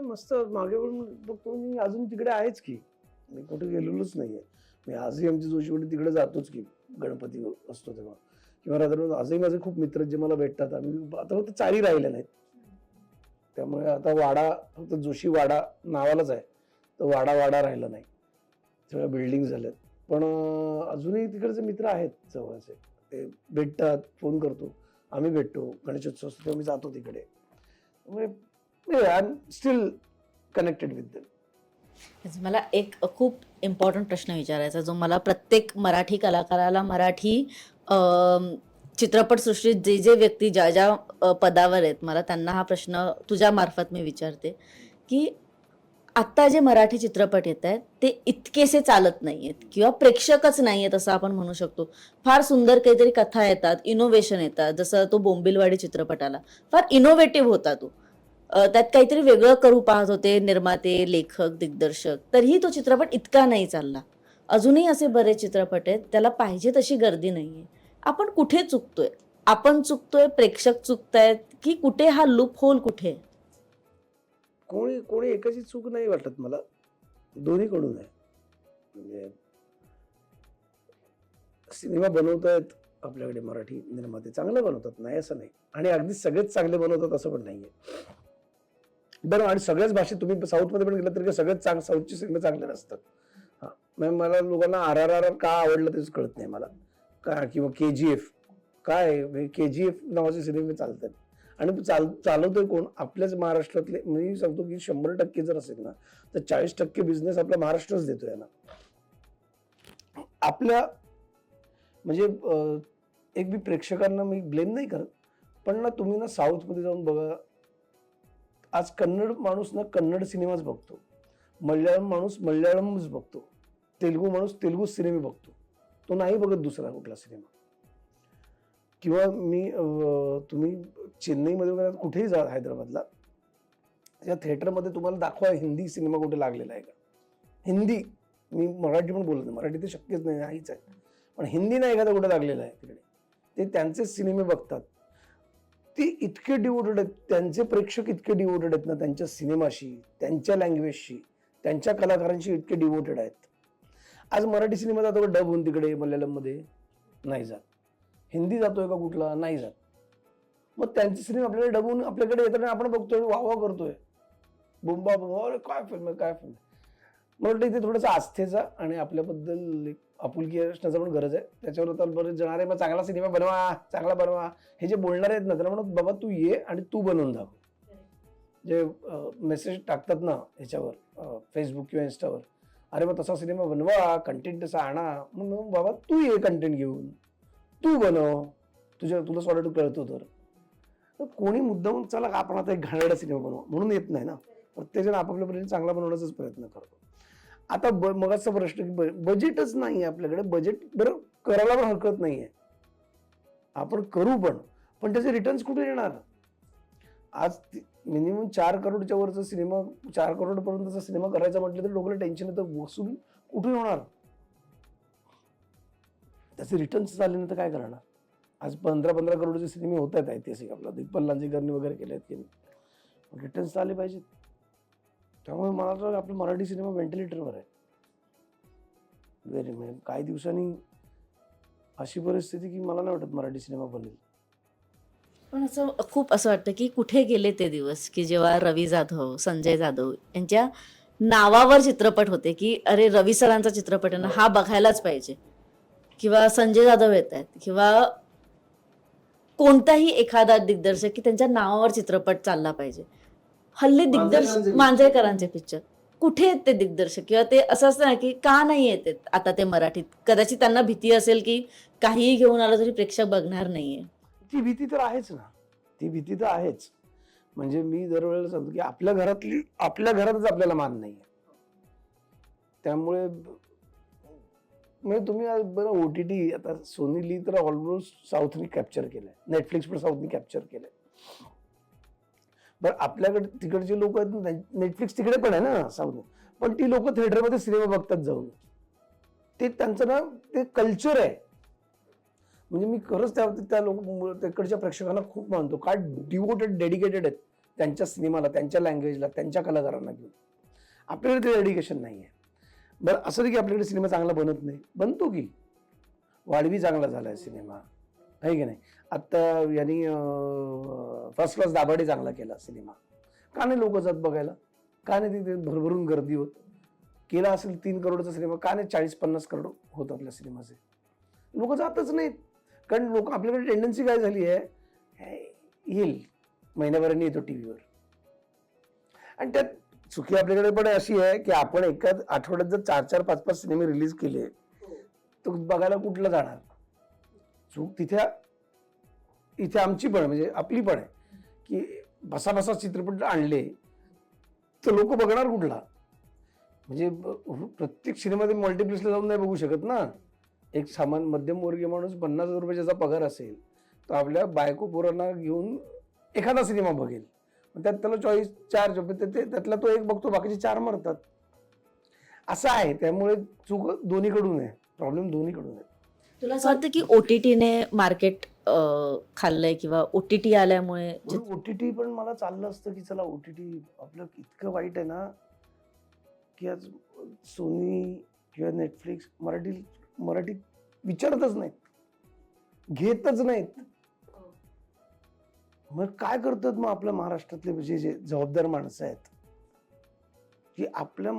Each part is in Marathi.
काय मस्त मागे वळून बघतो मी अजून तिकडे आहेच की. मी कुठे गेलेलोच नाही आहे मी आजही आमची जोशीवडी तिकडे जातोच की गणपती असतो तेव्हा. किंवा रात्र आजही माझे खूप मित्र जे मला भेटतात. आम्ही आता फक्त चारी राहिले नाहीत. त्यामुळे आता वाडा फक्त जोशी वाडा नावालाच आहे. तर वाडा वाडा राहिला नाही. सगळ्या बिल्डिंग झाल्यात. पण अजूनही तिकडचे मित्र आहेत जवळचे. ते भेटतात फोन करतो. आम्ही भेटतो. गणेशोत्सव असतो तेव्हा मी जातो तिकडे. त्यामुळे I am still connected with them मला एक खूप इम्पॉर्टंट प्रश्न विचारायचा जो मला प्रत्येक मराठी कलाकाराला मराठी चित्रपटसृष्टीत जे जे व्यक्ती ज्या ज्या पदावर आहेत मला त्यांना हा प्रश्न तुझ्या मार्फत मी विचारते की आत्ता जे मराठी चित्रपट येत आहेत ते इतकेसे चालत नाही आहेत किंवा प्रेक्षकच नाही आहेत असं आपण म्हणू शकतो. फार सुंदर काहीतरी कथा येतात इनोव्हेशन येतात. जसं तो बोंबिलवाडी चित्रपटाला फार इनोव्हेटिव्ह होता तो. त्यात काहीतरी वेगळं करू पाहत होते निर्माते लेखक दिग्दर्शक. तरीही तो चित्रपट इतका नाही चालला. अजूनही असे बरेच चित्रपट आहेत त्याला पाहिजे तशी गर्दी नाहीये. आपण कुठे चुकतोय? आपण चुकतोय प्रेक्षक चुकतायत की कुठे हा लूप होल कुठे आहे? कोणी कोणी एकाची चूक नाही वाटत मला. दोन्हीकडून आहे. म्हणजे सिनेमा बनवतायत आपल्याकडे मराठी निर्माते. चांगले बनवतात नाही असं नाही. आणि अगदी सगळेच चांगले बनवतात असं पण नाहीये. बरं आणि सगळ्याच भाषेत तुम्ही साऊथमध्ये पण गेलं तरी का चांग साऊथचे सिनेमे चांगले नसतात? हां. मग मला लोकांना आर आर आर का आवडलं तेच कळत नाही मला. का किंवा के जी एफ काय के जी एफ नावाचे सिनेमे चालतात. आणि चाल चालवतोय कोण? आपल्याच महाराष्ट्रातले मी सांगतो की शंभर टक्के जर असेल ना तर चाळीस टक्के बिझनेस आपला महाराष्ट्रच देतोय ना. आपल्या म्हणजे एक मी प्रेक्षकांना मी ब्लेम नाही करत पण ना तुम्ही ना साऊथमध्ये जाऊन बघा आज कन्नड माणूस ना कन्नड सिनेमाच बघतो. मल्याळम माणूस मल्याळमच बघतो. तेलगू माणूस तेलगू सिनेमे बघतो. तो नाही बघत दुसरा कुठला सिनेमा. किंवा मी तुम्ही चेन्नईमध्ये वगैरे कुठेही जा हैदराबादला या थिएटरमध्ये तुम्हाला दाखवा हिंदी सिनेमा कुठे लागलेला आहे का? हिंदी मी मराठी पण बोलत नाही. मराठी तर शक्यच नाही नाहीच आहे. पण हिंदी नाही एखादा कुठे लागलेला आहे तिकडे? ते त्यांचेच सिनेमे बघतात. ते इतके डिवोटेड आहेत त्यांचे प्रेक्षक इतके डिवोटेड आहेत ना त्यांच्या सिनेमाशी त्यांच्या लँग्वेजशी त्यांच्या कलाकारांशी इतके डिवोटेड आहेत. आज मराठी सिनेमा जातो का डब होऊन तिकडे मल्याळममध्ये? नाही जात. हिंदी जातोय का कुठला? नाही जात. मग त्यांचे सिनेमा आपल्याकडे डबून आपल्याकडे येताना आपण बघतोय वाह वाह करतोय. बुंबा बुंबा अरे काय फिल्म काय फिल्म मराठी मला वाटतं इथे थोडंसं आस्थेचा आणि आपल्याबद्दल एक आपुलकी असण्याचा पण गरज आहे. त्याच्यावर आता बरेच जण अरे मग चांगला सिनेमा बनवा चांगला बनवा. हे जे बोलणारे आहेत ना त्याला म्हणत बाबा तू ये आणि तू बनवून दाखव. जे मेसेज टाकतात ना ह्याच्यावर फेसबुक किंवा इन्स्टावर अरे मग तसा सिनेमा बनवा कंटेंट तसा आणा. मग बाबा तू ये कंटेंट घेऊन. तू बनव. तुझ्या तुला सॉलिड कळतो तर. कोणी मुद्दाम चला आपण आता एक घाणेरडा सिनेमा बनवा. म्हणून येत नाही ना. प्रत्येकजण आपापल्या परीने चांगला बनवण्याचाच प्रयत्न करतो. आता ब मगाचा प्रश्न की ब- बजेटच नाही आपल्याकडे. बजेट बरं करायला पण हरकत नाही आहे आपण करू पण. पण त्याचे रिटर्न्स कुठे येणार? आज मिनिमम चार करोडच्या वरचा सिनेमा चार करोडपर्यंतचा सिनेमा करायचा म्हटलं तर लोकांना टेन्शन येतं. वसूल कुठे होणार? त्याचे रिटर्न्स झाले नाही तर काय करणार? आज पंधरा पंधरा करोडचे सिनेमे होत आहेत ऐतिहासिक आपला. दिग्पल लांजेकरनी वगैरे केले आहेत की नाही. रिटर्न्स आले पाहिजेत. त्यामुळे मला तर आपला मराठी सिनेमा व्हेंटिलेटरवर आहे. व्हेरी म्हणजे काही दिवसांनी अशी परिस्थिती की मला नाही वाटत मराठी सिनेमा बनेल. पण असं खूप असं वाटतं की कुठे गेले ते दिवस की जेव्हा रवी जाधव संजय जाधव यांच्या नावावर चित्रपट होते की अरे रवी सरांचा चित्रपट आहे ना हा बघायलाच पाहिजे. किंवा संजय जाधव येत आहेत किंवा कोणताही एखादा दिग्दर्शक की त्यांच्या नावावर चित्रपट चालला पाहिजे. हल्ली दिग्दर्शक मांजरेकरांचे पिक्चर कुठे आहेत ते दिग्दर्शक? किंवा ते असं असतं ना की का नाही येत आता ते मराठीत? कदाचित त्यांना भीती असेल की काहीही घेऊन आलं तरी प्रेक्षक बघणार नाहीये. ती भीती तर आहेच ना. ती भीती तर आहेच. म्हणजे मी दरवेळेला सांगतो की आपल्या घरातली आपल्या घरातच आपल्याला मान नाही त्यामुळे म्हणजे तुम्ही बरं ओ टी टी आता सोनीली तर ऑलमोस्ट साऊथनी कॅप्चर केलंय. नेटफ्लिक्स पण साऊथनी कॅप्चर केलंय. बरं आपल्याकडे तिकडचे लोक आहेत नेटफ्लिक्स तिकडे पण आहे ना साऊथ पण ती लोक थिएटरमध्ये सिनेमा बघतात जाऊन. ते त्यांचं ना ते कल्चर आहे. म्हणजे मी खरंच त्या त्या लोक तिकडच्या प्रेक्षकांना खूप मानतो. काय डिवोटेड डेडिकेटेड आहेत त्यांच्या सिनेमाला त्यांच्या लँग्वेजला त्यांच्या कलाकारांना घेऊन. आपल्याकडे ते डेडिकेशन नाही आहे बरं असं नाही की आपल्याकडे सिनेमा चांगला बनत नाही. बनतो की. वाढवी चांगला झाला आहे सिनेमा आहे की नाही? आत्ता यांनी फर्स्ट क्लास दाभाडे चांगला केला सिनेमा. का नाही लोक जात बघायला? का नाही तिथे भरभरून गर्दी होत? केला असेल तीन करोडचा सिनेमा का नाही चाळीस पन्नास करोड होत आपल्या सिनेमाचे? लोक जातच नाहीत. कारण लोक आपल्याकडे टेंडन्सी काय झाली आहे? हे येईल. महिन्याभराने येतो टी व्हीवर आणि त्यात चुकी आपल्याकडे पण अशी आहे की आपण एका आठवड्यात जर चार चार पाच पाच सिनेमे रिलीज केले तर बघायला कुठलं जाणार? चूक तिथे इथे आमची पण आहे, म्हणजे आपली पण आहे की बसा बसा चित्रपट आणले तर लोक बघणार कुठला? म्हणजे प्रत्येक सिनेमामध्ये मल्टिप्लेक्सला जाऊन नाही बघू शकत ना. एक सामान मध्यमवर्गीय माणूस पन्नास हजार रुपये ज्याचा पगार असेल तर आपल्या बायको पोरांना घेऊन एखादा सिनेमा बघेल. त्यात त्याला चॉईस चार ते- त्यातला तो एक बघतो बाकीचे चार मरतात. असं आहे त्यामुळे चूक दोन्हीकडून आहे प्रॉब्लेम दोन्हीकडून आहे. तुला असं वाटतं की ओटीटीने मार्केट खाल्लंय किंवा ओटीटी आल्यामुळे चित्र- ओटीटी पण मला चाललं असतं की चला ओटीटी आपलं इतकं वाईट आहे ना की आज सोनी किंवा नेटफ्लिक्स मराठी मराठी विचारतच नाहीत. घेतच नाहीत. मग काय करतात मग आपल्या महाराष्ट्रातले म्हणजे जे जबाबदार माणसं आहेत? की आपल्या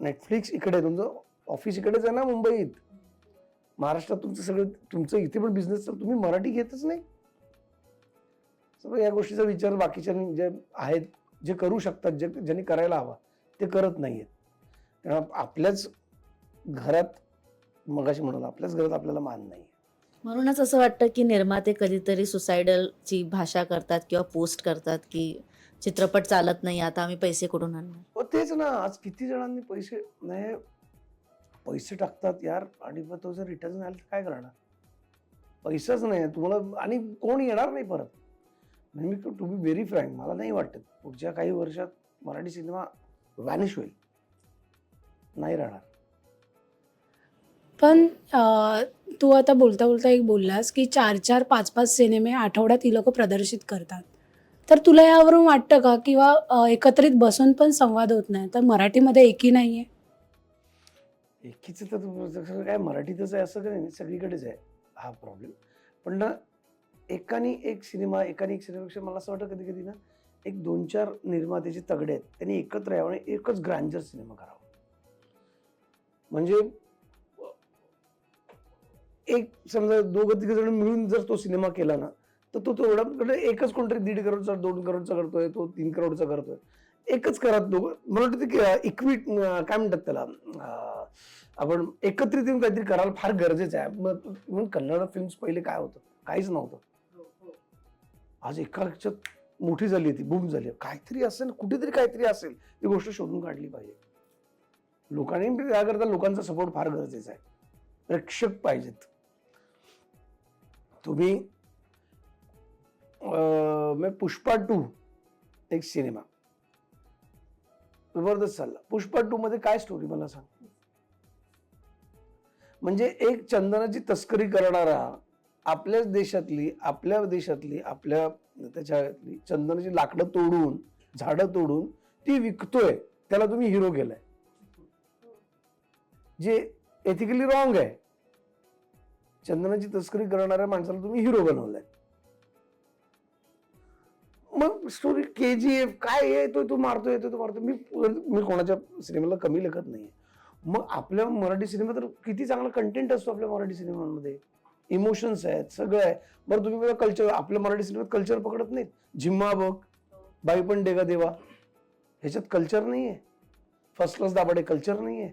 नेटफ्लिक्स इकडे तुमचं ऑफिस इकडेच आहे ना मुंबईत? महाराष्ट्रात तुमचं सगळं तुमचं इथे पण बिझनेस तुम्ही मराठी घेतच नाही. सगळं या गोष्टीचा विचार बाकीच्या जे आहेत जे करू शकतात जे ज्यांनी करायला हवा ते करत नाहीयेत. कारण आपल्याच घरात मगाशी म्हणून आपल्याच घरात आपल्याला मान नाही म्हणूनच असं वाटतं की निर्माते कधीतरी सुसायडलची भाषा करतात किंवा पोस्ट करतात की चित्रपट चालत नाही आता आम्ही पैसे कुठून आणणार? हो तेच ना. आज किती जणांनी पैसे नाही पैसे टाकतात यार आणि मग तो जर रिटर्न नाही आला तर काय करणार? पैसाच नाही तुम्हाला आणि कोण येणार नाही परत? म्हणजे मी टू बी व्हेरी फ्रँक मला नाही वाटत पुढच्या काही वर्षात मराठी सिनेमा व्हॅनिश होईल. नाही राहणार. पण तू आता बोलता बोलता एक बोललास की चार चार पाच पाच सिनेमे आठवड्यात ही लोक प्रदर्शित करतात. तर तुला यावरून वाटतं का? किंवा एकत्रित बसून पण संवाद होत नाही. तर मराठीमध्ये एकी नाही आहे एकीचं तर सगळं काय मराठीतच आहे असं काही नाही सगळीकडेच आहे हा प्रॉब्लेम पण ना एकाने एक सिनेमा एकाने एक सिनेमापेक्षा मला असं वाटतं कधी कधी ना एक दोन चार निर्मात्याचे तगडे आहेत त्यांनी एकत्र यावं आणि एकच ग्रँजर सिनेमा करावा. म्हणजे एक समजा दोघं तिघ जण मिळून जर तो सिनेमा केला ना तर तो तेवढा एकच कोणतरी दीड करोडचा दोन करोडचा करतोय तो तीन करोडचा करतोय. एकच करत दोघं मला वाटतं ते इक्विट काय म्हणतात त्याला? आपण एकत्रित येऊन काहीतरी करायला फार गरजेचं आहे. मग म्हणून कन्नड फिल्म्स पहिले काय होतं? काहीच नव्हतं. आज एका ह्याच्यात मोठी झाली होती बूम झाली काहीतरी असेल कुठेतरी काहीतरी असेल ती गोष्ट शोधून काढली पाहिजे. लोकांनी त्याकरता लोकांचा सपोर्ट फार गरजेचा आहे. प्रेक्षक पाहिजेत. तुम्ही अं, मैं पुष्पा टू एक सिनेमा जबरदस्त चालला. पुष्पा टू मध्ये काय स्टोरी मला सांग? म्हणजे एक चंदनाची तस्करी करणारा आपल्याच देशातली आपल्या देशातली आपल्या त्याच्यातली चंदनाची लाकडं तोडून झाडं तोडून ती विकतोय. त्याला तुम्ही हिरो केलाय. जे एथिकली रॉंग आहे. चंदनाची तस्करी करणाऱ्या माणसाला तुम्ही हिरो बनवलाय. मग स्टोरी के जी एफ काय येतोय तो मारतोय येतोय तो मारतोय. मी मी कोणाच्या सिनेमाला कमी लेखत नाही मग आपल्या मराठी सिनेमा तर किती चांगला कंटेंट असतो आपल्या मराठी सिनेमांमध्ये. इमोशन्स आहेत सगळं आहे. बरं तुम्ही बघा कल्चर आपल्या मराठी सिनेमात कल्चर पकडत नाहीत. झिम्मा बघ बाई पण डेगा देवा. ह्याच्यात कल्चर नाही आहे फर्स्ट क्लास दाबाडे कल्चर नाही आहे